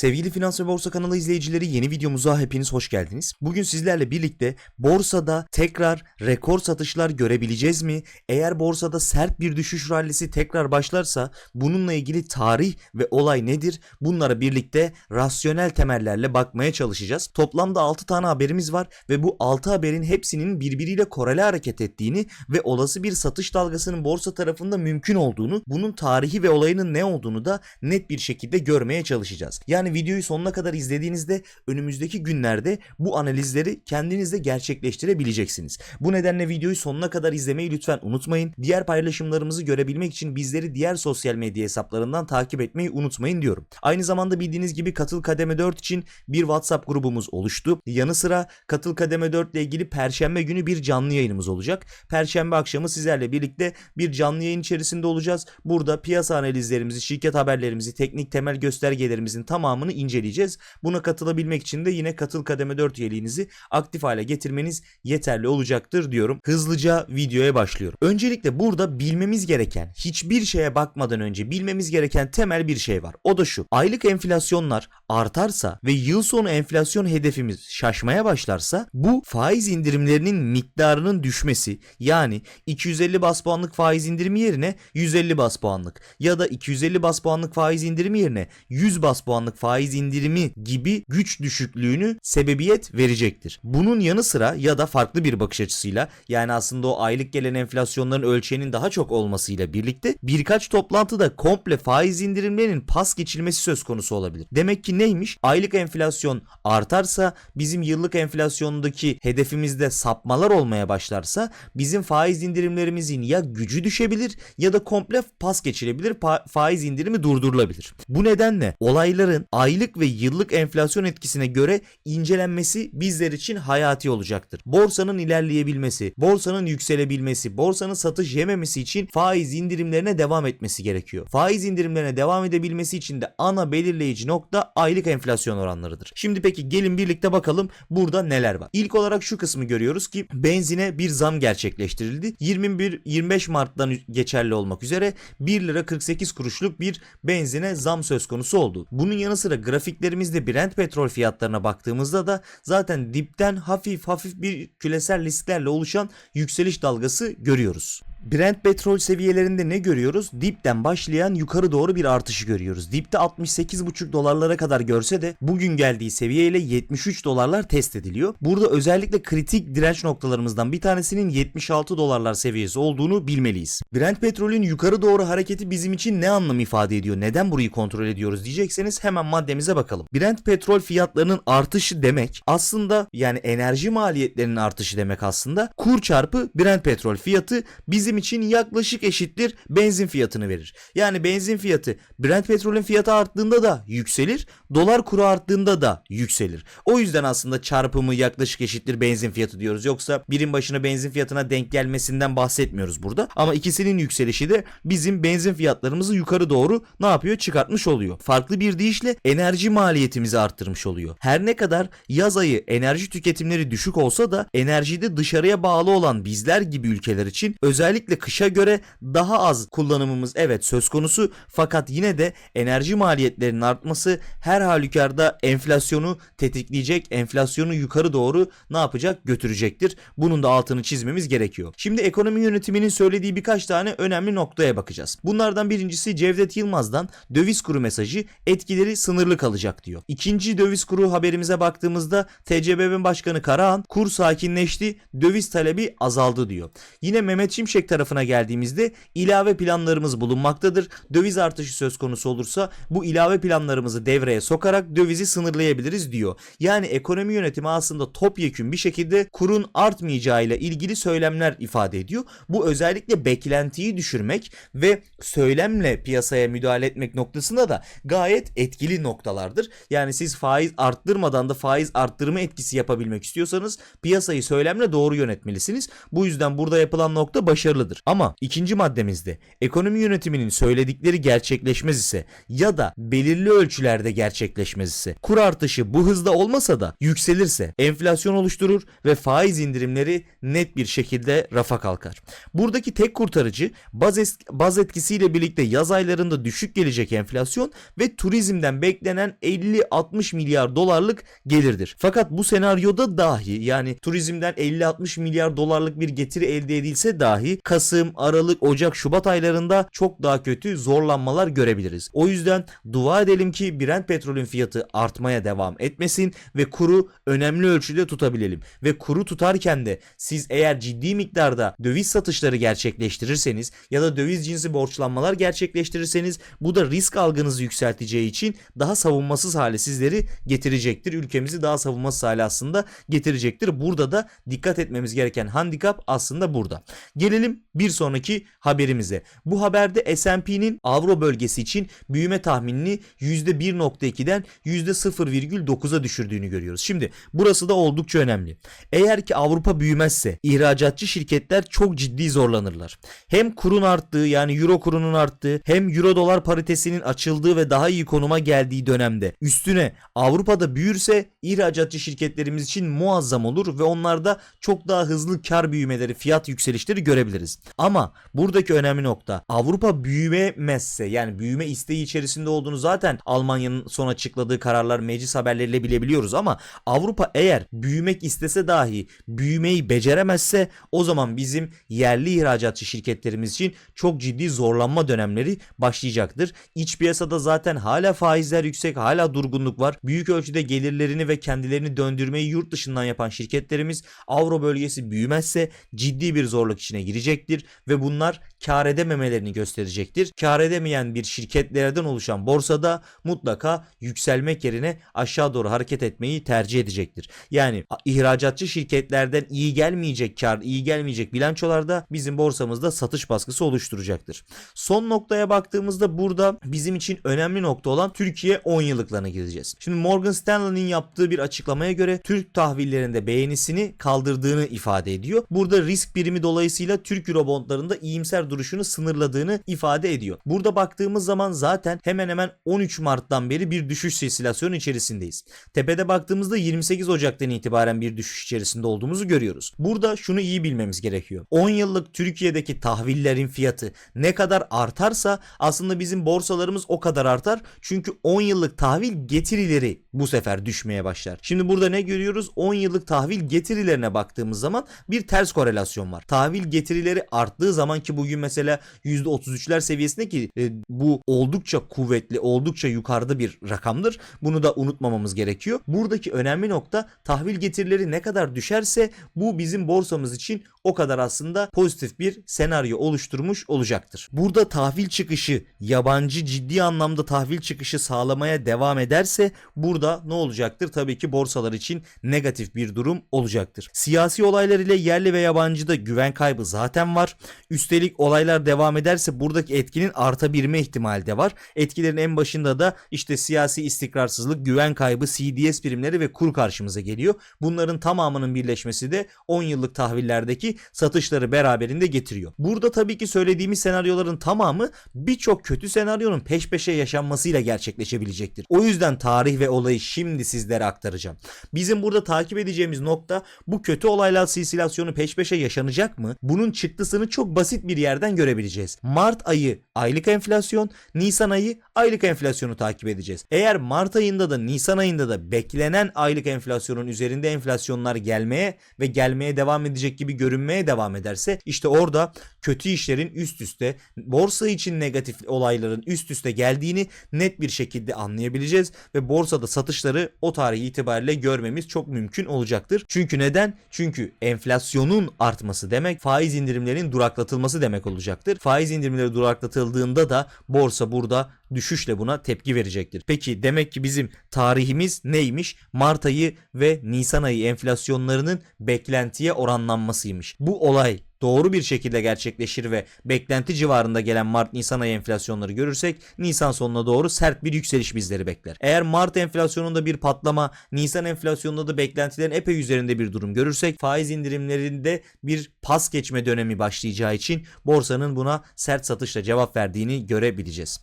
Sevgili Finans ve Borsa kanalı izleyicileri yeni videomuza hepiniz hoş geldiniz. Bugün sizlerle birlikte borsada tekrar rekor satışlar görebileceğiz mi? Eğer borsada sert bir düşüş rallisi tekrar başlarsa bununla ilgili tarih ve olay nedir? Bunlara birlikte rasyonel temellerle bakmaya çalışacağız. Toplamda 6 tane haberimiz var ve bu 6 haberin hepsinin birbiriyle korele hareket ettiğini ve olası bir satış dalgasının borsa tarafında mümkün olduğunu, bunun tarihi ve olayının ne olduğunu da net bir şekilde görmeye çalışacağız. Yani videoyu sonuna kadar izlediğinizde önümüzdeki günlerde bu analizleri kendiniz de gerçekleştirebileceksiniz. Bu nedenle videoyu sonuna kadar izlemeyi lütfen unutmayın. Diğer paylaşımlarımızı görebilmek için bizleri diğer sosyal medya hesaplarından takip etmeyi unutmayın diyorum. Aynı zamanda bildiğiniz gibi Katıl Kademe 4 için bir WhatsApp grubumuz oluştu. Yanı sıra Katıl Kademe 4 ile ilgili perşembe günü bir canlı yayınımız olacak. Perşembe akşamı sizlerle birlikte bir canlı yayın içerisinde olacağız. Burada piyasa analizlerimizi, şirket haberlerimizi, teknik temel göstergelerimizin tamamını inceleyeceğiz. Buna katılabilmek için de yine Katıl Kademe 4 üyeliğinizi aktif hale getirmeniz yeterli olacaktır diyorum. Hızlıca videoya başlıyorum. Öncelikle burada bilmemiz gereken, hiçbir şeye bakmadan önce bilmemiz gereken temel bir şey var. O da şu. Aylık enflasyonlar artarsa ve yıl sonu enflasyon hedefimiz şaşmaya başlarsa bu faiz indirimlerinin miktarının düşmesi yani 250 bas puanlık faiz indirimi yerine 150 bas puanlık ya da 250 bas puanlık faiz indirimi yerine 100 bas puanlık faiz indirimi gibi güç düşüklüğünü sebebiyet verecektir. Bunun yanı sıra ya da farklı bir bakış açısıyla yani aslında o aylık gelen enflasyonların ölçeğinin daha çok olmasıyla birlikte birkaç toplantıda komple faiz indirimlerinin pas geçilmesi söz konusu olabilir. Demek ki neymiş? Aylık enflasyon artarsa bizim yıllık enflasyondaki hedefimizde sapmalar olmaya başlarsa bizim faiz indirimlerimizin ya gücü düşebilir ya da komple pas geçilebilir faiz indirimi durdurulabilir. Bu nedenle olayların aylık ve yıllık enflasyon etkisine göre incelenmesi bizler için hayati olacaktır. Borsanın ilerleyebilmesi, borsanın yükselebilmesi, borsanın satış yememesi için faiz indirimlerine devam etmesi gerekiyor. Faiz indirimlerine devam edebilmesi için de ana belirleyici nokta aylık enflasyon oranlarıdır. Şimdi peki gelin birlikte bakalım burada neler var. İlk olarak şu kısmı görüyoruz ki benzine bir zam gerçekleştirildi. 21-25 Mart'tan geçerli olmak üzere 1 lira 48 kuruşluk bir benzine zam söz konusu oldu. Bunun yanı sıra grafiklerimizde Brent petrol fiyatlarına baktığımızda da zaten dipten hafif hafif bir küresel risklerle oluşan yükseliş dalgası görüyoruz. Brent petrol seviyelerinde ne görüyoruz? Dipten başlayan yukarı doğru bir artışı görüyoruz. Dipte 68,5 dolarlara kadar görse de bugün geldiği seviyeyle 73 dolarlar test ediliyor. Burada özellikle kritik direnç noktalarımızdan bir tanesinin 76 dolarlar seviyesi olduğunu bilmeliyiz. Brent petrolün yukarı doğru hareketi bizim için ne anlam ifade ediyor? Neden burayı kontrol ediyoruz diyecekseniz hemen maddemize bakalım. Brent petrol fiyatlarının artışı demek aslında yani enerji maliyetlerinin artışı demek aslında kur çarpı Brent petrol fiyatı bizim için yaklaşık eşittir benzin fiyatını verir. Yani benzin fiyatı Brent petrolün fiyatı arttığında da yükselir, dolar kuru arttığında da yükselir. O yüzden aslında çarpımı yaklaşık eşittir benzin fiyatı diyoruz. Yoksa birim başına benzin fiyatına denk gelmesinden bahsetmiyoruz burada. Ama ikisinin yükselişi de bizim benzin fiyatlarımızı yukarı doğru ne yapıyor? Çıkartmış oluyor. Farklı bir deyişle enerji maliyetimizi arttırmış oluyor. Her ne kadar yaz ayı enerji tüketimleri düşük olsa da enerjide dışarıya bağlı olan bizler gibi ülkeler için özellikle kışa göre daha az kullanımımız evet söz konusu fakat yine de enerji maliyetlerinin artması her halükarda enflasyonu tetikleyecek, enflasyonu yukarı doğru ne yapacak? Götürecektir. Bunun da altını çizmemiz gerekiyor. Şimdi ekonomi yönetiminin söylediği birkaç tane önemli noktaya bakacağız. Bunlardan birincisi Cevdet Yılmaz'dan döviz kuru mesajı etkileri sınırlı kalacak diyor. İkinci döviz kuru haberimize baktığımızda TCBB Başkanı Karahan kur sakinleşti, döviz talebi azaldı diyor. Yine Mehmet Şimşek tarafına geldiğimizde ilave planlarımız bulunmaktadır. Döviz artışı söz konusu olursa bu ilave planlarımızı devreye sokarak dövizi sınırlayabiliriz diyor. Yani ekonomi yönetimi aslında topyekün bir şekilde kurun artmayacağıyla ilgili söylemler ifade ediyor. Bu özellikle beklentiyi düşürmek ve söylemle piyasaya müdahale etmek noktasında da gayet etkili noktalardır. Yani siz faiz arttırmadan da faiz arttırma etkisi yapabilmek istiyorsanız piyasayı söylemle doğru yönetmelisiniz. Bu yüzden burada yapılan nokta başarılı sınırlıdır. Ama ikinci maddemizde ekonomi yönetiminin söyledikleri gerçekleşmez ise ya da belirli ölçülerde gerçekleşmez ise kur artışı bu hızda olmasa da yükselirse enflasyon oluşturur ve faiz indirimleri net bir şekilde rafa kalkar. Buradaki tek kurtarıcı baz, es- baz etkisiyle birlikte yaz aylarında düşük gelecek enflasyon ve turizmden beklenen 50-60 milyar dolarlık gelirdir. Fakat bu senaryoda dahi yani turizmden 50-60 milyar dolarlık bir getiri elde edilse dahi Kasım, Aralık, Ocak, Şubat aylarında çok daha kötü zorlanmalar görebiliriz. O yüzden dua edelim ki Brent petrolün fiyatı artmaya devam etmesin ve kuru önemli ölçüde tutabilelim. Ve kuru tutarken de siz eğer ciddi miktarda döviz satışları gerçekleştirirseniz ya da döviz cinsi borçlanmalar gerçekleştirirseniz bu da risk algınızı yükselteceği için daha savunmasız hale sizleri getirecektir. Ülkemizi daha savunmasız hale aslında getirecektir. Burada da dikkat etmemiz gereken handikap aslında burada. Gelelim bir sonraki haberimize. Bu haberde S&P'nin Avro bölgesi için büyüme tahminini %1.2'den %0,9'a düşürdüğünü görüyoruz. Şimdi burası da oldukça önemli. Eğer ki Avrupa büyümezse ihracatçı şirketler çok ciddi zorlanırlar. Hem kurun arttığı yani euro kurunun arttığı hem euro dolar paritesinin açıldığı ve daha iyi konuma geldiği dönemde üstüne Avrupa'da büyürse ihracatçı şirketlerimiz için muazzam olur ve onlarda çok daha hızlı kar büyümeleri, fiyat yükselişleri görebiliriz. Ama buradaki önemli nokta Avrupa büyümemezse yani büyüme isteği içerisinde olduğunu zaten Almanya'nın son açıkladığı kararlar meclis haberleriyle bilebiliyoruz ama Avrupa eğer büyümek istese dahi büyümeyi beceremezse o zaman bizim yerli ihracatçı şirketlerimiz için çok ciddi zorlanma dönemleri başlayacaktır. İç piyasada zaten hala faizler yüksek, hala durgunluk var. Büyük ölçüde gelirlerini ve kendilerini döndürmeyi yurt dışından yapan şirketlerimiz Avro bölgesi büyümezse ciddi bir zorluk içine girecektir ve bunlar kar edememelerini gösterecektir. Kar edemeyen bir şirketlerden oluşan borsada mutlaka yükselmek yerine aşağı doğru hareket etmeyi tercih edecektir. Yani ihracatçı şirketlerden iyi gelmeyecek kar, iyi gelmeyecek bilançolarda bizim borsamızda satış baskısı oluşturacaktır. Son noktaya baktığımızda burada bizim için önemli nokta olan Türkiye 10 yıllıklarına gideceğiz. Şimdi Morgan Stanley'nin yaptığı bir açıklamaya göre Türk tahvillerinde beğenisini kaldırdığını ifade ediyor. Burada risk birimi dolayısıyla Türk Euro bondlarında iyimser duruşunu sınırladığını ifade ediyor. Burada baktığımız zaman zaten hemen hemen 13 Mart'tan beri bir düşüş silsilasyonu içerisindeyiz. Tepede baktığımızda 28 Ocak'tan itibaren bir düşüş içerisinde olduğumuzu görüyoruz. Burada şunu iyi bilmemiz gerekiyor. 10 yıllık Türkiye'deki tahvillerin fiyatı ne kadar artarsa aslında bizim borsalarımız o kadar artar. Çünkü 10 yıllık tahvil getirileri bu sefer düşmeye başlar. Şimdi burada ne görüyoruz? 10 yıllık tahvil getirilerine baktığımız zaman bir ters korelasyon var. Tahvil getirileri arttığı zaman ki bugün mesela %33'ler seviyesinde ki e, bu oldukça kuvvetli, oldukça yukarıda bir rakamdır. Bunu da unutmamamız gerekiyor. Buradaki önemli nokta tahvil getirileri ne kadar düşerse bu bizim borsamız için o kadar aslında pozitif bir senaryo oluşturmuş olacaktır. Burada tahvil çıkışı yabancı ciddi anlamda tahvil çıkışı sağlamaya devam ederse burada ne olacaktır? Tabii ki borsalar için negatif bir durum olacaktır. Siyasi olaylar ile yerli ve yabancıda güven kaybı zaten var. Üstelik olaylar devam ederse buradaki etkinin artabilme ihtimali de var. Etkilerin en başında da işte siyasi istikrarsızlık, güven kaybı, CDS primleri ve kur karşımıza geliyor. Bunların tamamının birleşmesi de 10 yıllık tahvillerdeki satışları beraberinde getiriyor. Burada tabii ki söylediğimiz senaryoların tamamı birçok kötü senaryonun peş peşe yaşanmasıyla gerçekleşebilecektir. O yüzden tarih ve olayı şimdi sizlere aktaracağım. Bizim burada takip edeceğimiz nokta bu kötü olaylar silsilasyonu peş peşe yaşanacak mı? Bunun çıktısını çok basit bir yerden görebileceğiz. Mart ayı aylık enflasyon, Nisan ayı aylık enflasyonu takip edeceğiz. Eğer Mart ayında da Nisan ayında da beklenen aylık enflasyonun üzerinde enflasyonlar gelmeye ve gelmeye devam edecek gibi görünmeye devam ederse işte orada kötü işlerin üst üste borsa için negatif olayların üst üste geldiğini net bir şekilde anlayabileceğiz ve borsada satışları o tarih itibariyle görmemiz çok mümkün olacaktır. Çünkü neden? Çünkü enflasyonun artması demek faiz indirimlerinin duraklatılması demek olacaktır. Faiz indirimleri duraklatıldığında da borsa burada düşüşle buna tepki verecektir. Peki demek ki bizim tarihimiz neymiş? Mart ayı ve Nisan ayı enflasyonlarının beklentiye oranlanmasıymış. Bu olay doğru bir şekilde gerçekleşir ve beklenti civarında gelen Mart-Nisan ayı enflasyonları görürsek Nisan sonuna doğru sert bir yükseliş bizleri bekler. Eğer Mart enflasyonunda bir patlama, Nisan enflasyonunda da beklentilerin epey üzerinde bir durum görürsek faiz indirimlerinde bir pas geçme dönemi başlayacağı için borsanın buna sert satışla cevap verdiğini görebileceğiz.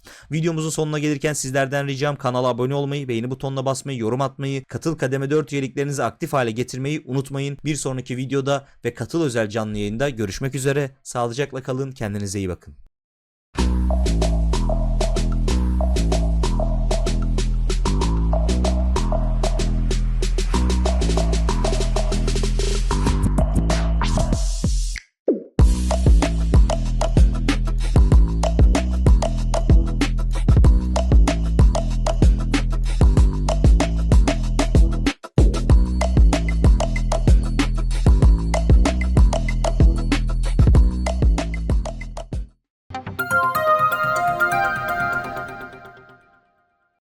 Videomuzun sonuna gelirken sizlerden ricam kanala abone olmayı, beğeni butonuna basmayı, yorum atmayı, katıl kademe 4 üyeliklerinizi aktif hale getirmeyi unutmayın. Bir sonraki videoda ve katıl özel canlı yayında görüşmek üzere. Sağlıcakla kalın, kendinize iyi bakın.